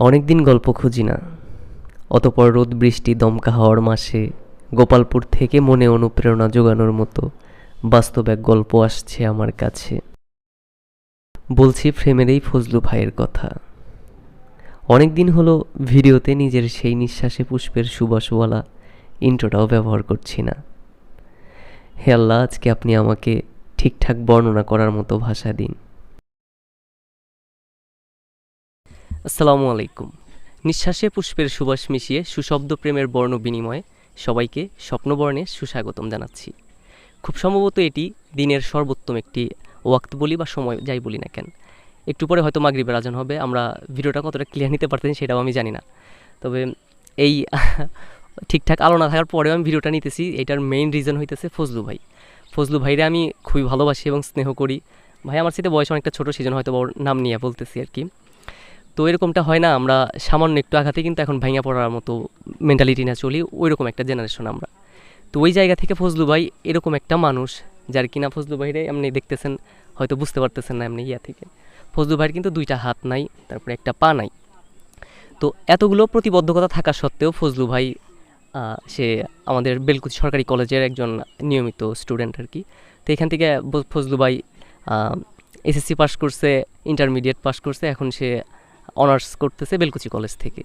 অনেক দিন গল্প খুঁজি না। অতপর রোদ বৃষ্টি দমকা হাওয়ার মাসে গোপালপুর থেকে মনে অনুপ্রেরণা জোগানোর মতো বাস্তব এক গল্প আসছে আমার কাছে। বলছি ফ্রেমের এই ফজলু ভাইয়ের কথা। অনেক দিন হলো ভিডিওতে নিজের সেই নিঃশ্বাসে পুষ্পের সুবাসওয়ালা ইন্ট্রোটাও ব্যবহার করছি না। হে আল্লাহ, আজকে আপনি আমাকে ঠিকঠাক বর্ণনা করার মতো ভাষা দিন। আসসালামু আলাইকুম। নিঃশ্বাসে পুষ্পের সুবাস মিশিয়ে সুশব্দ প্রেমের বর্ণ বিনিময়ে সবাইকে স্বপ্নবর্ণে সুস্বাগতম জানাচ্ছি। খুব সম্ভবত এটি দিনের সর্বোত্তম একটি ওয়াক্ত বলি বা সময়, যাই বলি না কেন। একটু পরে হয়তো মাগরিবের আজান হবে, আমরা ভিডিওটা কতটা ক্লিয়ার নিতে পারতেন সেটাও আমি জানি না। তবে এই ঠিকঠাক আলো না থাকার পরেও আমি ভিডিওটা নিতেছি, এটার মেইন রিজন হইতেছে ফজলু ভাই। ফজলু ভাইরে আমি খুবই ভালোবাসি এবং স্নেহ করি। ভাই, আমার সাথে বয়স অনেকটা ছোটো, সেজন্য হয়তো নাম নিয়ে বলতেছি আর কি। তো এরকমটা হয় না, আমরা সামান্য একটু আঘাতে কিন্তু এখন ভেঙে পড়ার মতো মেন্টালিটি না চলি ওই রকম একটা জেনারেশন আমরা। তো ওই জায়গা থেকে ফজলু ভাই এরকম একটা মানুষ, যার কিনা ফজলু ভাইরে এমনি দেখতেছেন, হয়তো বুঝতে পারতেছেন না এমনি ইয়া থেকে। ফজলু ভাইয়ের কিন্তু দুইটা হাত নাই, তারপরে একটা পা নাই। তো এতগুলো প্রতিবদ্ধকতা থাকা সত্ত্বেও ফজলু ভাই সে আমাদের বেলকুচি সরকারি কলেজের একজন নিয়মিত স্টুডেন্ট আর কি। তো এখান থেকে ফজলু ভাই এসএসসি পাস করছে ইন্টারমিডিয়েট পাস করছে, এখন সে অনার্স করতেছে বেলকুচি কলেজ থেকে।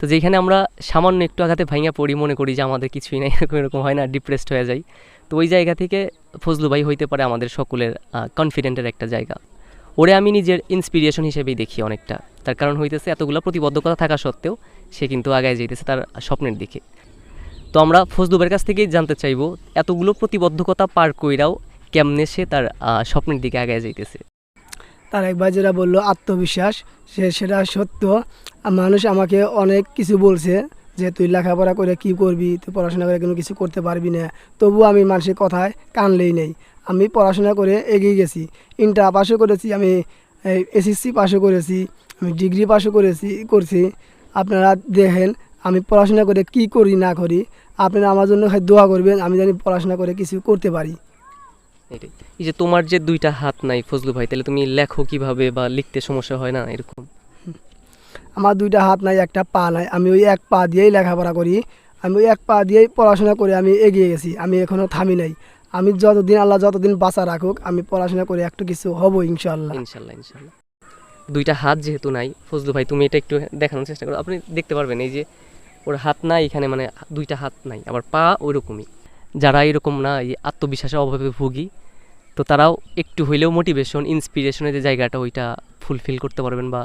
তো যেখানে আমরা সামান্য একটু আঘাতে ভাইয়া পড়ি, মনে করি যে আমাদের কিছুই নাই, এরকম এরকম হয় না ডিপ্রেসড হয়ে যাই। তো ওই জায়গা থেকে ফজলু ভাই হইতে পারে আমাদের সকলের কনফিডেন্টের একটা জায়গা। ওরে আমি নিজের ইন্সপিরেশন হিসেবেই দেখি অনেকটা। তার কারণ হইতেছে এতগুলো প্রতিবদ্ধকতা থাকা সত্ত্বেও সে কিন্তু আগায় যাইতেছে তার স্বপ্নের দিকে। তো আমরা ফজলুবের কাছ থেকেই জানতে চাইব, এতগুলো প্রতিবদ্ধকতা পার কইরাও কেমনে সে তার স্বপ্নের দিকে আগায় যাইতেছে। তার একবার যেটা বলল, আত্মবিশ্বাস, সে সেটা সত্য। মানুষ আমাকে অনেক কিছু বলছে যে, তুই লেখাপড়া করে কি করবি? তুই পড়াশোনা করে কোনো কিছু করতে পারবি না। তবুও আমি মানুষের কথায় কানলেই নেই। আমি পড়াশোনা করে এগিয়ে গেছি। ইন্টার পাশও করেছি, আমি এসএসসি পাশও করেছি, আমি ডিগ্রি পাশও করেছি, করছি। আপনারা দেখেন, আমি পড়াশোনা করে কি করি, না করি। আপনারা আমার জন্য দোয়া করবেন, আমি জানি পড়াশোনা করে কিছু করতে পারি। এটাই এই যে তোমার যে দুইটা হাত নাই ফজলু ভাই তাহলে তুমি লেখো কীভাবে বা লিখতে সমস্যা হয় না এরকম? আমার দুইটা হাত নাই একটা পা নাই। আমি ওই এক পা দিয়েই লেখাপড়া করি। আমি ওই এক পা দিয়েই পড়াশোনা করে আমি এগিয়ে গেছি। আমি এখনও থামি নাই। আমি যতদিন আল্লাহ যতদিন বাঁচা রাখুক আমি পড়াশোনা করে একটু কিছু হব ইনশাল্লাহ ইনশাল্লাহ ইনশাল্লাহ দুইটা হাত যেহেতু নাই ফজলু ভাই তুমি এটা একটু দেখানোর চেষ্টা করো। আপনি দেখতে পারবেন এই যে ওর হাত নাই এখানে মানে দুইটা হাত নাই আবার পা ওইরকমই। যারা এরকম না, এই আত্মবিশ্বাসের অভাবে ভুগি, তো তারাও একটু হইলেও মোটিভেশন ইন্সপিরেশনের যে জায়গাটা ওইটা ফুলফিল করতে পারবেন বা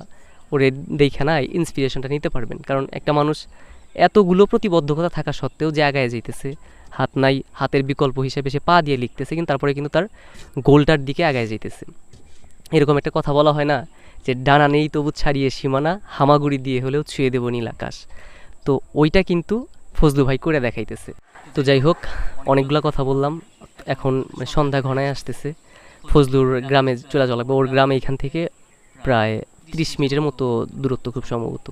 ওরে দেখে না ইন্সপিরেশনটা নিতে পারবেন। কারণ একটা মানুষ এতগুলো প্রতিবদ্ধকতা থাকা সত্ত্বেও যে আগায় যাইতেছে, হাত নাই, হাতের বিকল্প হিসেবে সে পা দিয়ে লিখতেছে, কিন্তু তারপরে কিন্তু তার গোলটার দিকে আগায় যাইতেছে। এরকম একটা কথা বলা হয় না যে ডানা নেই তবু ছাড়িয়ে সীমানা, হামাগুড়ি দিয়ে হলেও ছুঁয়ে দেবো নীল আকাশ। তো ওইটা কিন্তু ফজলু ভাই করে দেখাইতেছে। তো যাই হোক, অনেকগুলো কথা বললাম। এখন সন্ধ্যা ঘনায় আসতেছে। ফজলুর গ্রামে চলে যাওয়া লাগবে। ওর গ্রামে এখান থেকে প্রায় তিরিশ মিনিটের মতো দূরত্ব খুব সম্ভবত।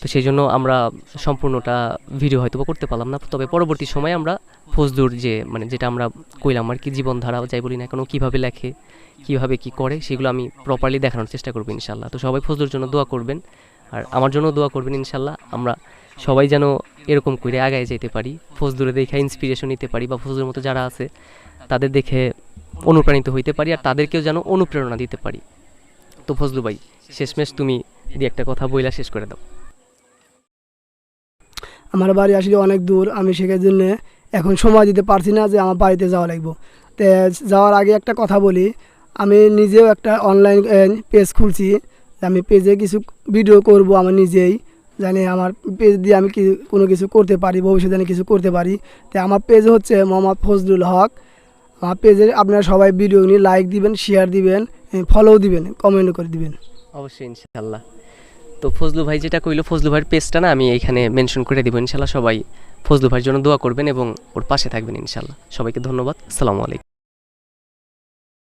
তো সেই জন্য আমরা সম্পূর্ণটা ভিডিও হয়তো করতে পারলাম না। তবে পরবর্তী সময়ে আমরা ফজলুর যে মানে যেটা আমরা কইলাম আর কি, জীবনধারা, যাই বলি না কেন, কীভাবে লেখে, কীভাবে কি করে, সেগুলো আমি প্রপারলি দেখানোর চেষ্টা করব ইনশাল্লাহ তো সবাই ফজলুর জন্য দোয়া করবেন। আর আমার জন্য দোয়া করবেন ইনশাল্লাহ আমরা সবাই যেন এরকম করে আগায় যেতে পারি, ফজলুরে দেখে ইন্সপিরেশন নিতে পারি বা ফজলুর মতো যারা আছে, তাদের দেখে অনুপ্রাণিত হইতে পারি আর তাদেরকেও যেন অনুপ্রেরণা দিতে পারি। তো ফজলু ভাই, শেষমেশ তুমি যদি একটা কথা বইলা শেষ করে দাও। আমার বাড়ি আসলে অনেক দূর, আমি সেখানে জন্য এখন সময় দিতে পারছি না যে আমার বাড়িতে যাওয়া লাগবো। তো যাওয়ার আগে একটা কথা বলি, আমি নিজেও একটা অনলাইন পেজ খুলছি। আমি পেজে কিছু ভিডিও করব আমার নিজেই। জানি আমার পেজ দিয়ে আমি কি কোনো কিছু করতে পারি, ভবিষ্যতে আমি কিছু করতে পারি। তো আমার পেজ হচ্ছে মোহাম্মদ ফজলুল হক। আমার পেজে আপনারা সবাই ভিডিও নিয়ে লাইক দিবেন শেয়ার দিবেন ফলো দিবেন কমেন্ট করে দিবেন। অবশ্যই ইনশাল্লাহ তো ফজলু ভাই যেটা কইলো, ফজলু ভাইয়ের পেজটা না আমি এইখানে মেনশন করে দিব ইনশাল্লাহ সবাই ফজলু ভাইয়ের জন্য দোয়া করবেন এবং ওর পাশে থাকবেন ইনশাল্লাহ সবাইকে ধন্যবাদ, আসসালামু আলাইকুম।